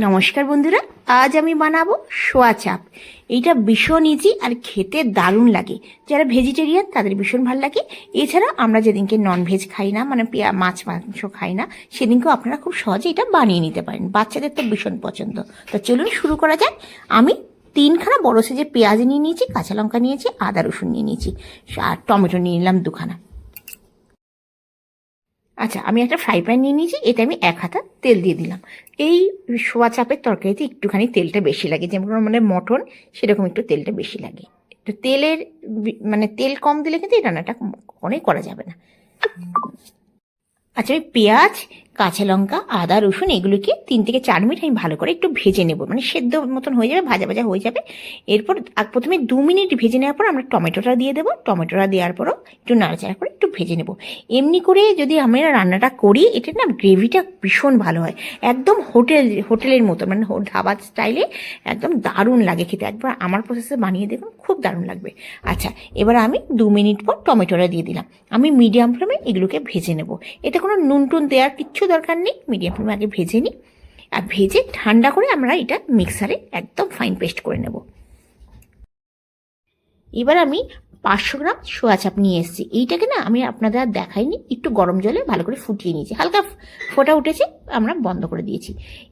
নমস্কার বন্ধুরা, আজ আমি বানাবো সোয়া চাপ। এইটা ভীষণ ইজি আর খেতে দারুণ লাগে। যারা ভেজিটেরিয়ান তাদের ভীষণ ভালো লাগে। এছাড়া আমরা যেদিনকে নন ভেজ খাই না মানে মাছ, মাংস খাই না, সেদিনকেও আপনারা খুব সহজে এটা বানিয়ে নিতে পারেন। বাচ্চাদের তো ভীষণ পছন্দ। তো চলুন শুরু করা যাক। আমি তিনখানা বড় সাইজের পেঁয়াজ নিয়ে নিয়েছি, কাঁচা লঙ্কা নিয়েছি, আদা রসুন নিয়ে নিয়েছি, আর টমেটো নিয়ে নিলাম দুখানা। আচ্ছা আমি একটা ফ্রাই প্যান নিয়ে নিয়েছি এটা আমি এক হাতা তেল দিয়ে দিলাম। এই সোয়া চাপের তরকারিতে একটুখানি তেলটা বেশি লাগে, যেমন মানে মটন, সেরকম একটু তেলটা বেশি লাগে। তো তেলের মানে তেল কম দিলে কিন্তু এই রান্নাটা কখনোই করা যাবে না। আচ্ছা আমি পেঁয়াজ কাঁচা লঙ্কা, আদা, রসুন, এগুলোকে তিন থেকে চার মিনিট আমি ভালো করে একটু ভেজে নেব। মানে সেদ্ধ মতন হয়ে যাবে, ভাজা ভাজা হয়ে যাবে। এরপর প্রথমে দু মিনিট ভেজে নেওয়ার পর আমরা টমেটোটা দিয়ে দেবো। টমেটোটা দেওয়ার পরও একটু নাড়াচাড়া করে একটু ভেজে নেব। এমনি করে যদি আমরা রান্নাটা করি এটা না গ্রেভিটা ভীষণ ভালো হয়। একদম হোটেল, হোটেলের মতো মানে হো- ধাবা স্টাইলে একদম দারুণ লাগে খেতে। একবার আমার প্রসেসে বানিয়ে দেখুন, খুব দারুণ লাগবে। আচ্ছা এবার আমি দু মিনিট পর টমেটোটা দিয়ে দিলাম। আমি মিডিয়াম ফ্লেমে এগুলোকে ভেজে নেব। এতে কোনো নুন টুন দেওয়ার কিচ্ছু দরকার নেই মিডিয়াম ফ্লেমে আগে ভেজে নিই। আর ভেজে ঠান্ডা করে আমরা এটা মিক্সারে একদম ফাইন পেস্ট করে নেব। এবার আমি পাঁচশো গ্রাম সোয়া চাপ নিয়ে এসেছি। এইটাকে না আমি আপনাদের আর দেখাইনি, একটু গরম জলে ভালো করে ফুটিয়ে নিয়েছি। হালকা ফোটা উঠেছে, আমরা বন্ধ করে দিয়েছি।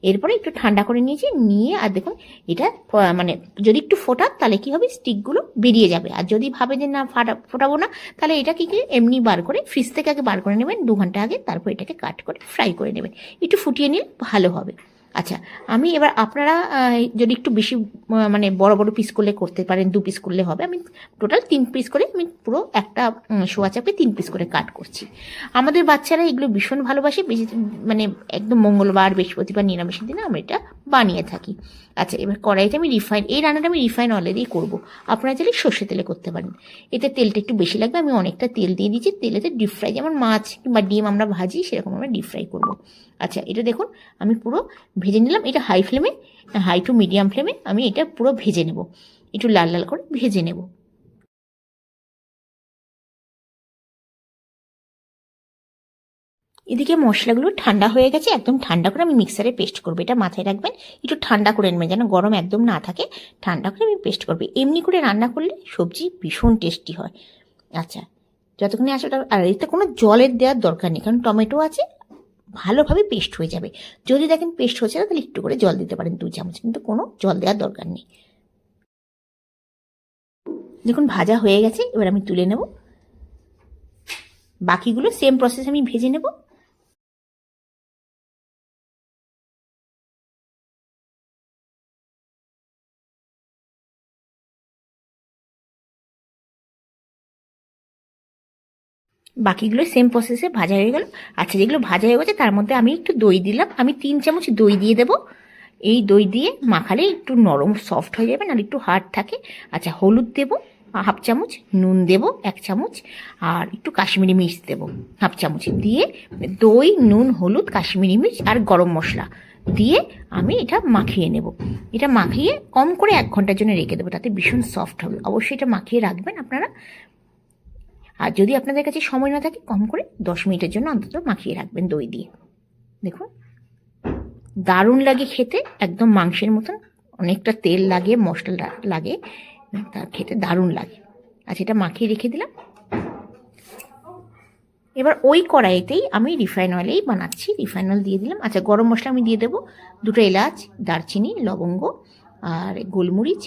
এরপরে একটু ঠান্ডা করে নিয়েছি, নিয়ে আর দেখুন, এটা মানে যদি একটু ফোটা, তাহলে কি হবে? স্টিকগুলো বেরিয়ে যাবে। আর যদি ভাবে যে না ফাটা, ফোটাবো না, তাহলে এটা কি এমনি বার করে, ফ্রিজ থেকে আগে বার করে নেবেন, দু ঘণ্টা আগে, তারপর এটাকে কাট করে, ফ্রাই করে নেবেন। একটু ফুটিয়ে নিলে ভালো হবে। আচ্ছা আমি এবার আপনারা যদি একটু বেশি মানে বড় বড় পিস করলে করতে পারেন, দু পিস করলে হবে, আমি টোটাল তিন পিস করে আমি পুরো একটা শোয়া চাপে তিন পিস করে কাট করছি। আমাদের বাচ্চারা এগুলো ভীষণ ভালোবাসে, বেশি মানে একদম মঙ্গলবার, বৃহস্পতিবার, নিরামিষের দিনে আমরা এটা বানিয়ে থাকি। আচ্ছা এবার কড়াইতে আমি রিফাইন এই রান্নাটা আমি রিফাইন অয়েলেরই করব। আপনারা চাইলে সর্ষে তেলে করতে পারেন। এতে তেলটা একটু বেশি লাগবে, আমি অনেকটা তেল দিয়ে দিচ্ছি, তেলেতে ডিপ ফ্রাই যেমন মাছ কিংবা ডিম আমরা ভাজি, সেরকম আমরা ডিপ ফ্রাই করব। আচ্ছা এটা দেখুন, আমি পুরো ভেজে নিলাম, এটা হাই ফ্লেমে হাই টু মিডিয়াম ফ্লেমে আমি এটা পুরো ভেজে নেব। একটু লাল লাল করে ভেজে নেব। এদিকে মশলাগুলো ঠান্ডা হয়ে গেছে, একদম ঠান্ডা করে আমি মিক্সারে পেস্ট করব। এটা মাথায় রাখবেন, একটু ঠান্ডা করে নেবেন যেন গরম একদম না থাকে। ঠান্ডা করে আমি পেস্ট করব। এমনি করে রান্না করলে সবজি ভীষণ টেস্টি হয়। আচ্ছা যতক্ষণে আসলে আর এতে কোনো জলের দেওয়ার দরকার নেই, কারণ টমেটো আছে ভালোভাবে পেস্ট হয়ে যাবে। যদি দেখেন পেস্ট হচ্ছে না, তাহলে একটু করে জল দিতে পারেন দু চামচ। কিন্তু কোনো জল দেওয়ার দরকার নেই। দেখুন, ভাজা হয়ে গেছে। এবার আমি তুলে নেব। বাকিগুলো সেম প্রসেস আমি ভেজে নেব। বাকিগুলো সেম প্রসেসে ভাজা হয়ে গেল। আচ্ছা যেগুলো ভাজা হয়ে গেছে, তার মধ্যে আমি একটু দই দিলাম। আমি তিন চামচ দই দিয়ে দেবো। এই দই দিয়ে মাখালে একটু নরম সফট হয়ে যাবে না একটু হার্ড থাকে। আচ্ছা হলুদ দেবো, হাফ চামচ, নুন দেবো, এক চামচ, আর একটু কাশ্মীরি মির্চ দেবো, হাফ চামচ। দিয়ে দই, নুন, হলুদ, কাশ্মীরি মির্চ, আর গরম মশলা দিয়ে আমি এটা মাখিয়ে নেব। এটা মাখিয়ে কম করে এক ঘণ্টার জন্য রেখে দেবো, তাতে ভীষণ সফট হবে। অবশ্যই এটা মাখিয়ে রাখবেন আপনারা। আর যদি আপনাদের কাছে সময় না থাকে, কম করে দশ মিনিটের জন্য অন্তত মাখিয়ে রাখবেন দই দিয়ে। দেখুন, দারুণ লাগে খেতে, একদম মাংসের মতন, অনেকটা তেল লাগে, মশলা লাগে, তার খেতে দারুণ লাগে। আচ্ছা এটা মাখিয়ে রেখে দিলাম। এবার ওই কড়াইতেই আমি রিফাইন অয়েলেই বানাচ্ছি। রিফাইন অয়েল দিয়ে দিলাম। আচ্ছা গরম মশলা আমি দিয়ে দেবো। দুটো এলাচ, দারচিনি, লবঙ্গ আর গোলমরিচ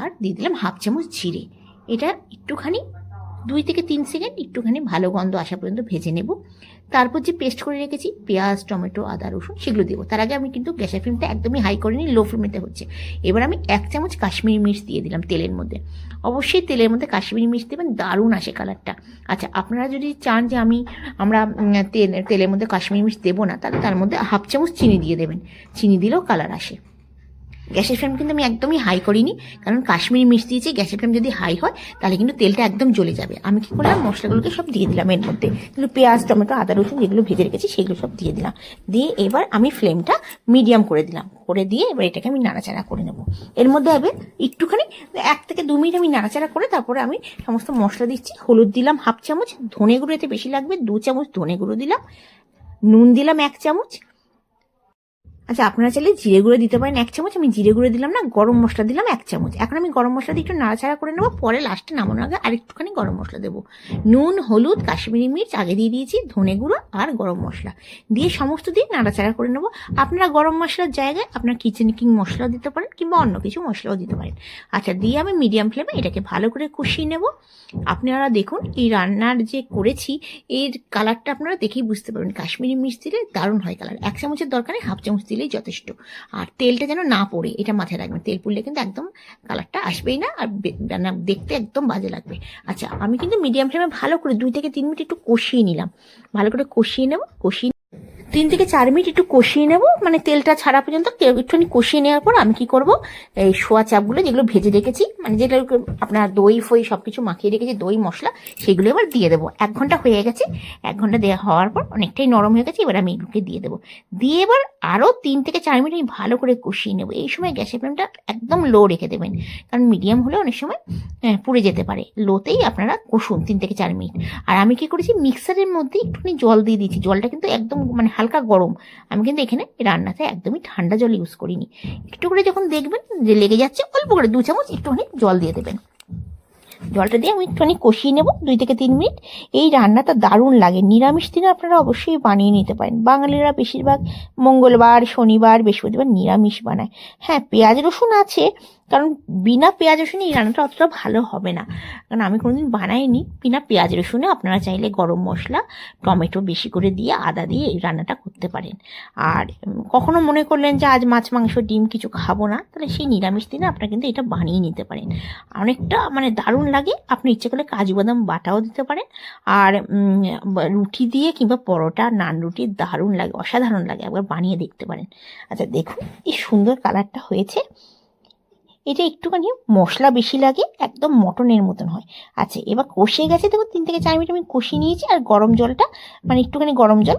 আর দিয়ে দিলাম হাফ চামচ জিরে। এটা একটুখানি দুই থেকে তিন সেকেন্ড একটুখানি ভালো গন্ধ আসা পর্যন্ত ভেজে নেব। তারপর যে পেস্ট করে রেখেছি, পেঁয়াজ, টমেটো, আদা, রসুন, সেগুলো দেবো। তার আগে আমি কিন্তু গ্যাসের ফ্লেমটা একদমই হাই করিনি, লো ফ্লেমেতে হচ্ছে। এবার আমি এক চামচ কাশ্মীরি মির্চ দিয়ে দিলাম তেলের মধ্যে। অবশ্যই তেলের মধ্যে কাশ্মীরি মির্চ দেবেন, দারুণ আসে কালারটা। আচ্ছা আপনারা যদি চান যে আমি, আমরা তেলের মধ্যে কাশ্মীরি মির্চ দেবো না, তাহলে তার মধ্যে হাফ চামচ চিনি দিয়ে দেবেন। চিনি দিলেও কালার আসে। গ্যাসের ফ্লেম কিন্তু আমি একদমই হাই করিনি। কারণ কাশ্মীরি মির্চ দিয়েছি গ্যাসের ফ্লেম যদি হাই হয়, তাহলে কিন্তু তেলটা একদম জ্বলে যাবে। আমি কি করলাম, মশলাগুলোকে সব দিয়ে দিলাম এর মধ্যে। কিন্তু পেঁয়াজ, টমেটো, আদা, রসুন যেগুলো ভেজে রেখেছি, সেগুলো সব দিয়ে দিলাম। দিয়ে এবার আমি ফ্লেমটা মিডিয়াম করে দিলাম। করে দিয়ে এবার এটাকে আমি নাড়াচাড়া করে নেব। এর মধ্যে হবে একটুখানি, এক থেকে দু মিনিট আমি নাড়াচাড়া করে তারপরে আমি সমস্ত মশলা দিচ্ছি। হলুদ দিলাম হাফ চামচ, ধনে গুঁড়ো এতে বেশি লাগবে দু চামচ ধনে গুঁড়ো দিলাম। নুন দিলাম এক চামচ আচ্ছা আপনারা চাইলে জিরে গুঁড়ো দিতে পারেন এক চামচ। আমি জিরে গুঁড়ো দিলাম না, গরম মশলা দিলাম এক চামচ। এখন আমি গরম মশলা দিয়ে একটু নাড়াচাড়া করে নেব, পরে লাস্টে নামানোর আগে আরেকটুখানি গরম মশলা দেবো। নুন, হলুদ, কাশ্মীরি মির্চ, আগে দিয়ে দিয়েছি, ধনে গুঁড়ো আর গরম মশলা। দিয়ে সমস্ত দিয়ে নাড়াচাড়া করে নেব। আপনারা গরম মশলার জায়গায় আপনার কিচেন কিং মশলাও দিতে পারেন, কিংবা অন্য কিছু মশলাও দিতে পারেন। আচ্ছা দিয়ে আমি মিডিয়াম ফ্লেমে এটাকে ভালো করে কষিয়ে নেব। আপনারা দেখুন, এই রান্নার যে করেছি, এর কালারটা আপনারা দেখেই বুঝতে পারবেন। কাশ্মীরি মির্চ দিলে দারুণ হয় কালার এক চামচের দরকারে হাফ চামচ দিলেই যথেষ্ট। আর তেলটা যেন না পড়ে, এটা মাথায় রাখবেন। তেল পড়লে কিন্তু একদম কালারটা আসবেই না, আর দেখতে একদম বাজে লাগবে। আচ্ছা আমি কিন্তু মিডিয়াম ফ্লেমে ভালো করে দুই থেকে তিন মিনিট একটু কষিয়ে নিলাম। ভালো করে কষিয়ে নেব, কষিয়ে তিন থেকে চার মিনিট একটু কষিয়ে নেব। মানে তেলটা ছাড়া পর্যন্ত একটুখানি কষিয়ে নেওয়ার পর আমি কি করব? এই সোয়া চাপগুলো যেগুলো ভেজে রেখেছি মানে যেগুলো আপনার দই, ফই সব কিছু মাখিয়ে রেখেছি, দই, মশলা, সেগুলো এবার দিয়ে দেবো। এক ঘণ্টা হয়ে গেছে। এক ঘণ্টা দেওয়া হওয়ার পর অনেকটাই নরম হয়ে গেছে, এবার আমি এগুলোকে দিয়ে দেবো। দিয়ে এবার আরও তিন থেকে চার মিনিট আমি ভালো করে কষিয়ে নেব। এই সময় গ্যাসের ফ্লেমটা একদম লো রেখে দেবেন। কারণ মিডিয়াম হলে অনেক সময় পুড়ে যেতে পারে। লোতেই আপনারা কষুন তিন থেকে চার মিনিট। আর আমি কি করেছি, মিক্সারের মধ্যে একটুখানি জল দিয়ে দিয়েছি। জলটা কিন্তু একদম মানে হালকা গরম। আমি কিন্তু এখানে রান্নাতে একদমই ঠান্ডা জল ইউজ করিনি। একটু করে যখন দেখবেন যে লেগে যাচ্ছে, অল্প করে, দু চামচ একটুখানি জল দিয়ে দেবেন। জলটা দিয়ে আমি একটুখানি কষিয়ে নেব, দুই থেকে তিন মিনিট। এই রান্নাটা দারুণ লাগে। নিরামিষ দিনে আপনারা অবশ্যই বানিয়ে নিতে পারেন। বাঙালিরা বেশিরভাগ মঙ্গলবার, শনিবার, বৃহস্পতিবার নিরামিষ বানায়। হ্যাঁ পেঁয়াজ, রসুন আছে কারণ বিনা পেঁয়াজ রসুনে এই রান্নাটা অতটা ভালো হবে না। কারণ আমি কোনোদিন বানাইনি, বিনা পেঁয়াজ রসুনে আপনারা চাইলে গরম মশলা, টমেটো বেশি করে দিয়ে, আদা দিয়ে এই রান্নাটা করতে পারেন। আর কখনো মনে করলেন যে আজ মাছ, মাংস, ডিম কিছু খাব না, তাহলে সেই নিরামিষ দিনে আপনারা কিন্তু এটা বানিয়ে নিতে পারেন। অনেকটা মানে দারুণ লাগে, আপনি ইচ্ছে করলে কাজু, বাদাম, বাটাও দিতে পারেন। আর রুটি দিয়ে কিংবা পরোটা, নান রুটি দারুণ লাগে, অসাধারণ লাগে, একবার বানিয়ে দেখতে পারেন। আচ্ছা দেখুন, কি সুন্দর কালারটা হয়েছে। এটা একটুখানি মশলা বেশি লাগে, একদম মটনের মতন হয়। আচ্ছা এবার কষিয়ে গেছে, দেখুন, তিন থেকে চার মিনিট আমি কষিয়ে নিয়েছি, আর গরম জলটা মানে একটুখানি গরম জল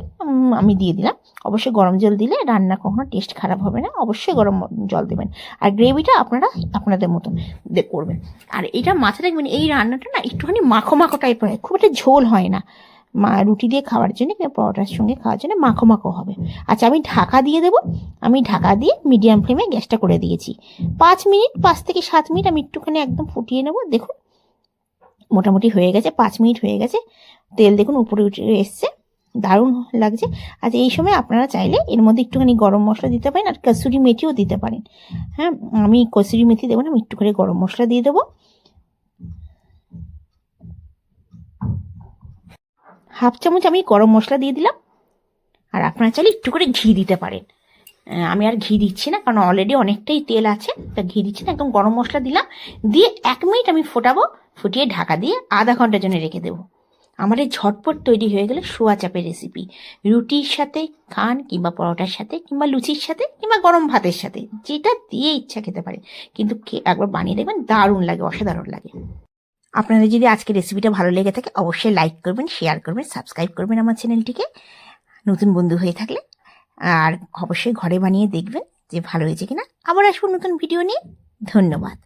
আমি দিয়ে দিলাম। অবশ্যই গরম জল দিলে রান্না কখনো টেস্ট খারাপ হবে না, অবশ্যই গরম জল দেবেন। আর গ্রেভিটা আপনারা আপনাদের মতন করবেন। আর এটা মাথায় রাখবেন, এই রান্নাটা না একটুখানি মাখো মাখো টাইপের হয়, খুব একটা ঝোল হয় না। মা রুটি দিয়ে খাওয়ার জন্য কিংবা পরোটার সঙ্গে খাওয়ার জন্য মাখো মাখো হবে। আচ্ছা আমি ঢাকা দিয়ে দেবো। আমি ঢাকা দিয়ে মিডিয়াম ফ্লেমে গ্যাসটা করে দিয়েছি। পাঁচ মিনিট, পাঁচ থেকে সাত মিনিট আমি একটুখানি একদম ফুটিয়ে নেব। দেখুন, মোটামুটি হয়ে গেছে, পাঁচ মিনিট হয়ে গেছে। তেল দেখুন উপরে উঠে এসছে। দারুণ লাগছে। আচ্ছা এই সময় আপনারা চাইলে এর মধ্যে একটুখানি গরম মশলা দিতে পারেন আর কসুরি মেথিও দিতে পারেন। হ্যাঁ আমি কসুরি মেথি দেবো না, আমি একটু করে গরম মশলা দিয়ে দেবো। হাফ চামচ আমি গরম মশলা দিয়ে দিলাম। আর আপনারা চাইলে একটু করে ঘি দিতে পারেন। আমি আর ঘি দিচ্ছি না, কারণ অলরেডি অনেকটাই তেল আছে, তা ঘি দিচ্ছি না, একদম গরম মশলা দিলাম। দিয়ে এক মিনিট আমি ফোটাবো, ফুটিয়ে ঢাকা দিয়ে আধা ঘণ্টার জন্য রেখে দেবো। আমার এই ঝটপট তৈরি হয়ে গেলে সোয়া চাপের রেসিপি রুটির সাথে খান কিংবা পরোটার সাথে, কিংবা লুচির সাথে, কিংবা গরম ভাতের সাথে, যেটা দিয়ে ইচ্ছা খেতে পারে। কিন্তু একবার বানিয়ে দেখবেন দারুণ লাগে, অসাধারণ লাগে। আপনাদের যদি আজকে রেসিপিটা ভালো লেগে থাকে, অবশ্যই লাইক করবেন শেয়ার করবেন সাবস্ক্রাইব করবেন আমার চ্যানেলটিকে নতুন বন্ধু হয়ে থাকলে আর অবশ্যই ঘরে বানিয়ে দেখবেন যে ভালো হয়েছে কিনা। আবার আসব নতুন ভিডিও নিয়ে। ধন্যবাদ।